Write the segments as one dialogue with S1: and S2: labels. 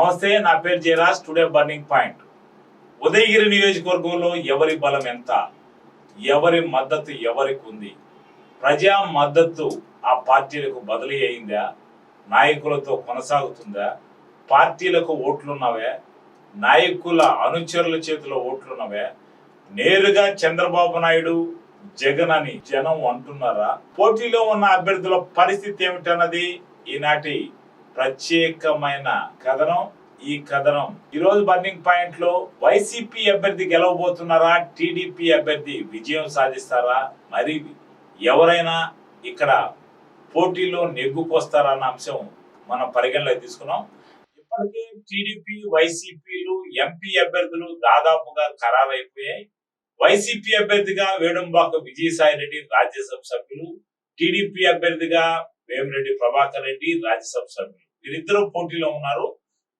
S1: నమస్తే నా పేరు Jayaraj. Today burning point Udayagiri నియోజకవర్గంలో ఎవరి బలం ఎంత? ఎవరి మద్దతు ఎవరికి ఉంది? ప్రజా మద్దతు ఆ పార్టీలకు బదిలీ అయిందా? నాయకులతో కొనసాగుతుందా? పార్టీలకు ఓట్లున్నవే? నాయకుల అనుచరుల చేతిలో ఓట్లున్నవే? నేరుగా చంద్రబాబు నాయుడు జగన్ అని జనం అంటున్నారా? పోటీలో ఉన్న అభ్యర్థుల పరిస్థితి ఏమిటన్నది ఈనాటి ప్రత్యేకమైన కథనం. ఈ కథనం. ఈరోజు బర్నింగ్ పాయింట్లో వైసీపీ అభ్యర్థి గెలవబోతున్నారా? టీడీపీ అభ్యర్థి విజయం సాధిస్తారా? మరి ఎవరైనా ఇక్కడ పోటీలో నెగ్గుకొస్తారా అన్న అంశం మనం పరిగణలోకి తీసుకున్నాం. ఇప్పటికే టీడీపీ వైసీపీలు ఎంపీ అభ్యర్థులు దాదాపుగా ఖరారైపోయాయి. వైసీపీ అభ్యర్థిగా వేణుంబాక విజయసాయి రెడ్డి రాజ్యసభ సభ్యులు టీడీపీ అభ్యర్థిగా వేమిరెడ్డి ప్రభాకర్ రెడ్డి రాజ్యసభ సభ్యులు. వీరిద్దరూ పోటీలో ఉన్నారు.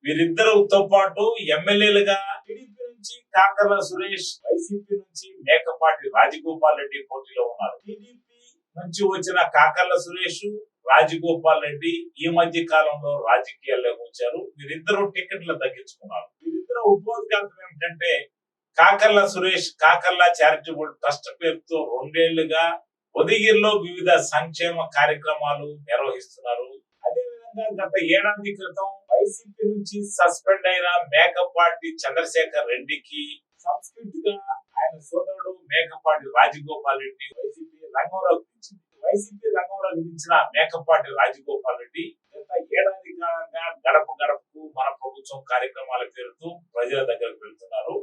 S1: వీరిద్దరుతో పాటు ఎమ్మెల్యేలుగా టీడీపీ నుంచి కాకర్ల సురేష్ వైసీపీ నుంచి మేకపాటి రాజగోపాల్ రెడ్డి పోటీలో ఉన్నారు. టీడీపీ నుంచి వచ్చిన కాకర్ల సురేష్ రాజగోపాల్ రెడ్డి ఈ మధ్య కాలంలో రాజకీయాల్లోకి వచ్చారు. వీరిద్దరూ టికెట్లు తగ్గించుకున్నారు. వీరిద్దరు ఉపోద్ఘాతం ఏమిటంటే కాకర్ల సురేష్ కాకర్ల చారిటబుల్ ట్రస్ట్ పేరుతో రెండేళ్ళుగా ఉదయగిరిలో వివిధ సంక్షేమ కార్యక్రమాలు నిర్వహిస్తున్నారు. అదే విధంగా గత ఏడాది క్రితం వైసీపీ నుంచి సస్పెండ్ అయిన మేకప్ పార్టీ చంద్రశేఖర్ రెడ్డికి సబ్స్టిట్యూట్గా ఆయన సోదరుడు మేకపాటి రాజగోపాల్ రెడ్డి వైసీపీ రంగంలోకి దించింది వైసీపీ రంగంలోకి దించిన మేకపాటి రాజగోపాల్ రెడ్డి గత ఏడాది కాలంగా గడప గడపకు మన ప్రభుత్వం కార్యక్రమాల పేరుతో ప్రజల దగ్గరకు వెళ్తున్నారు.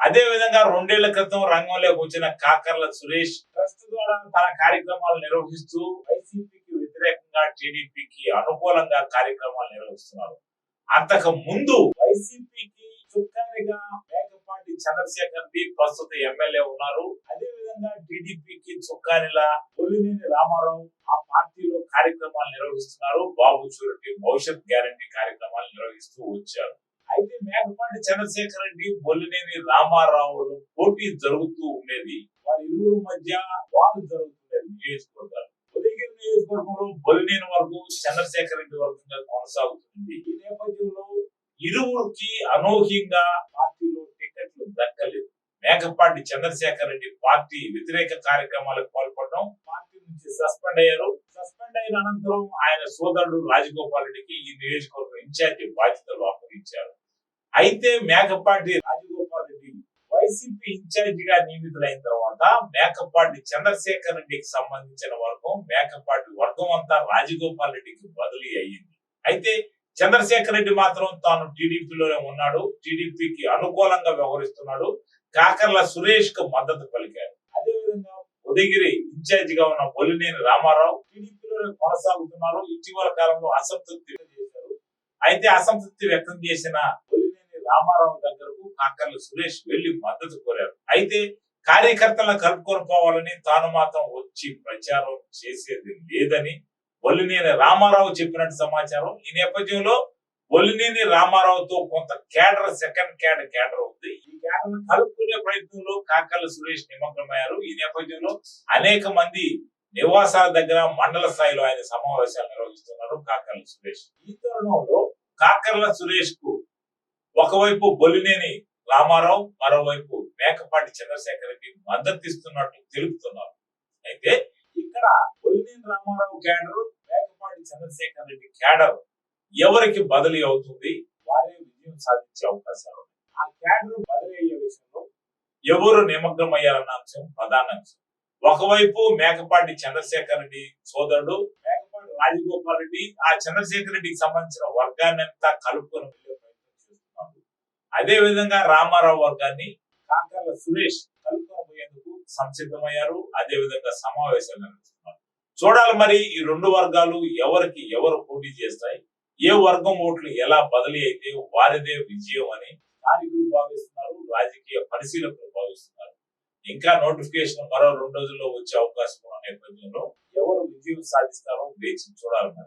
S1: అదే విధంగా రెండేళ్ళ క్రితం రంగంలోకి వచ్చిన కాకర్ల సురేష్ ట్రస్ట్ ద్వారా తన కార్యక్రమాలు నిర్వహిస్తూ వైసీపీకి వ్యతిరేకంగా టీడీపీకి అనుకూలంగా కార్యక్రమాలు నిర్వహిస్తున్నారు. అంతకు ముందు వైసీపీకి చుక్కానిగా మేకపాటి చంద్రశేఖర్ రెడ్డి ప్రస్తుత ఎమ్మెల్యే ఉన్నారు. అదే విధంగా టీడీపీకి చుక్కానిలా కొల్లినేని రామారావు ఆ పార్టీలో కార్యక్రమాలు నిర్వహిస్తున్నారు. బాబు చూరెడ్డి భవిష్యత్ గ్యారంటీ కార్యక్రమాలు నిర్వహిస్తూ వచ్చారు. అయితే మేకపాటి చంద్రశేఖర్ రెడ్డి బొల్లినేని రామారావు పోటీ జరుగుతూ ఉండేది. వారి ఇరువురు మధ్య వారు జరుగుతుండేది నియోజకవర్గాలు. ఉదయగిరి నియోజకవర్గంలో బలినేని వరకు చంద్రశేఖర్ రెడ్డి వర్గంగా కొనసాగుతుంది. ఈ నేపథ్యంలో ఇరువురికి అనూహ్యంగా పార్టీలో టికెట్లు దక్కలేదు. మేకపాటి చంద్రశేఖర్ రెడ్డి పార్టీ వ్యతిరేక కార్యక్రమాలకు పాల్పడడం పార్టీ నుంచి సస్పెండ్ అయ్యారు. సస్పెండ్ అయిన అనంతరం ఆయన సోదరుడు రాజగోపాల్ రెడ్డికి ఈ నియోజకవర్గం ఇన్ఛార్జి బాధ్యతలు అప్పగించారు. అయితే మేకపాటి వైసీపీ ఇన్ఛార్జి గా నియమితులైన తర్వాత మేకపాటి చంద్రశేఖర్ రెడ్డికి సంబంధించిన వర్గం మేకపాటి వర్గం అంతా రాజగోపాల్ రెడ్డికి బదిలీ అయ్యింది. అయితే చంద్రశేఖర్ రెడ్డి మాత్రం తాను టీడీపీలోనే ఉన్నాడు టీడీపీకి అనుకూలంగా వ్యవహరిస్తున్నాడు కాకర్ల సురేష్కు మద్దతు పలికారు. అదేవిధంగా ఉదయగిరి ఇన్ఛార్జ్గా ఉన్న బొలినేని రామారావు టీడీపీలోనే కొనసాగుతున్నారు ఇటీవల కాలంలో అసంతృప్తి చేశారు. అయితే అసంతృప్తి వ్యక్తం చేసిన బొలినేని రామారావు దగ్గర కాకర్ల సురేష్ వెళ్ళి మద్దతు కోరారు. అయితే కార్యకర్తలను కలుపుకొని పోవాలని తాను మాత్రం వచ్చి ప్రచారం చేసేది లేదని ఒల్లినేని రామారావు చెప్పినట్టు సమాచారం. ఈ నేపథ్యంలో ఒల్లినేని రామారావుతో కొంత కేడర్ సెకండ్ క్యాడర్ కేడర్ ఉంది. ఈ కేడర్ కలుపుకునే ప్రయత్నంలో కాకర్ల సురేష్ నిమగ్నమయ్యారు. ఈ నేపథ్యంలో అనేక మంది నివాసాల దగ్గర మండల స్థాయిలో ఆయన సమావేశాలు నిర్వహిస్తున్నారు కాకర్ల సురేష్. ఈ తరుణంలో కాకర్ల సురేష్కు ఒకవైపు బొల్లినేని రామారావు మరోవైపు మేకపాటి చంద్రశేఖర్ రెడ్డి మద్దతు ఇస్తున్నట్టు తెలుపుతున్నారు. అయితే ఇక్కడ బొల్లినేని రామారావు క్యాడరు మేకపాటి చంద్రశేఖర్ రెడ్డి క్యాడర్ ఎవరికి బదిలీ అవుతుంది? వారే విజయం సాధించే అవకాశాలు ఆ క్యాడర్ బదిలీ అయ్యే విషయంలో ఎవరు నిమగ్నం అయ్యారన్న అంశం ప్రధాన అంశం. ఒకవైపు మేకపాటి చంద్రశేఖర్ రెడ్డి సోదరుడు మేకపాటి రాజగోపాల్ రెడ్డి ఆ చంద్రశేఖర్ రెడ్డికి సంబంధించిన వర్గాన్ని అంతా కలుపుకొని అదే విధంగా రామారావు వర్గాన్ని కాకర్ల సురేష్ కలుపుకోబోయేందుకు సంసిద్ధమయ్యారు. అదే విధంగా సమావేశాలు నిర్వహిస్తున్నారు. చూడాలి మరి ఈ రెండు వర్గాలు ఎవరికి ఎవరు పోటీ చేస్తాయి ఏ వర్గం ఓట్లు ఎలా బదిలీ అయితే వారిదే విజయం అని స్థానికులు భావిస్తున్నారు రాజకీయ పరిశీలకులు భావిస్తున్నారు. ఇంకా నోటిఫికేషన్ మరో రెండు రోజుల్లో వచ్చే అవకాశం ఉన్న నేపథ్యంలో ఎవరు విజయం సాధిస్తారో వేచి చూడాలి మరి.